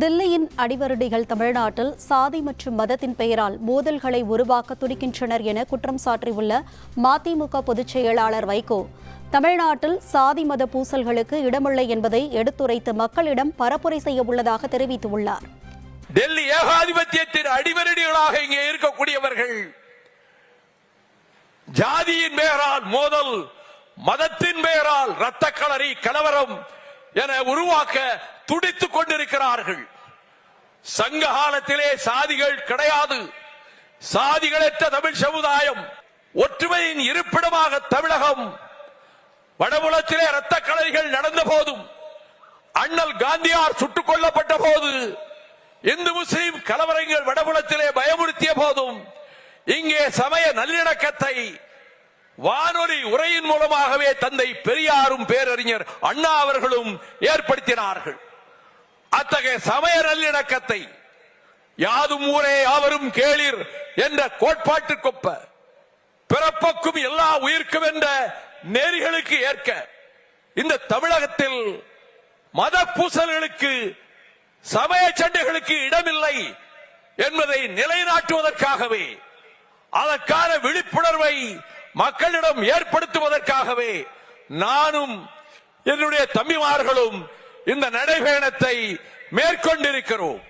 தில்லியின் அடிவருடிகள் தமிழ்நாட்டில் சாதி மற்றும் மதத்தின் பெயரால் மோதல்களை உருவாக்க துடிக்கின்றனர் என குற்றம் சாட்டியுள்ள மதிமுக பொதுச் செயலாளர் வைகோ. தமிழ்நாட்டில் சாதி மத பூசல்களுக்கு இடமில்லை என்பதை எடுத்துரைத்து மக்களிடம் பரப்புரை செய்ய உள்ளதாக தெரிவித்துள்ளார். டெல்லி ஏகாதிபத்தியத்தின் அடிவரடிகளாக இங்கே இருக்கக்கூடியவர்கள் ஜாதியின் பெயரால் மோதல் மதத்தின் பெயரால் இரத்த களரி கலவரம் என உருவாக்க துடித்துக் கொண்டிருக்கிறார்கள். சங்க காலத்திலே சாதிகள் கிடையாது. சாதிகளற்ற தமிழ் சமுதாயம் ஒற்றுமையின் இருப்பிடமாக தமிழகம். வடபுலத்திலே இரத்த களரிகள் நடந்த போதும் அண்ணல் காந்தியார் சுட்டுக் கொல்லப்பட்ட போது இந்து முஸ்லிம் கலவரங்கள் வடபுலத்திலே பயமுறுத்திய போதும் இங்கே சமய நல்லிணக்கத்தை வானொலி உரையின் மூலமாகவே தந்தை பெரியாரும் பேரறிஞர் அண்ணா அவர்களும் ஏற்படுத்தினார்கள். அத்தகைய சமய நல்லிணக்கத்தை யாதும் ஊரே யாவரும் கேளிர் என்ற கோட்பாட்டுக்கொப்ப பிறப்புக்கும் எல்லா உயிர்க்கும் என்ற நெறிகளுக்கு ஏற்க இந்த தமிழகத்தில் மத பூசல்களுக்கு சமய சண்டைகளுக்கு இடமில்லை என்பதை நிலைநாட்டுவதற்காகவே அதற்கான விழிப்புணர்வை மக்களிடம் ஏற்படுத்துவதற்காகவே நானும் என்னுடைய தம்பிமார்களும் இந்த நடைபயணத்தை மேற்கொண்டிருக்கிறோம்.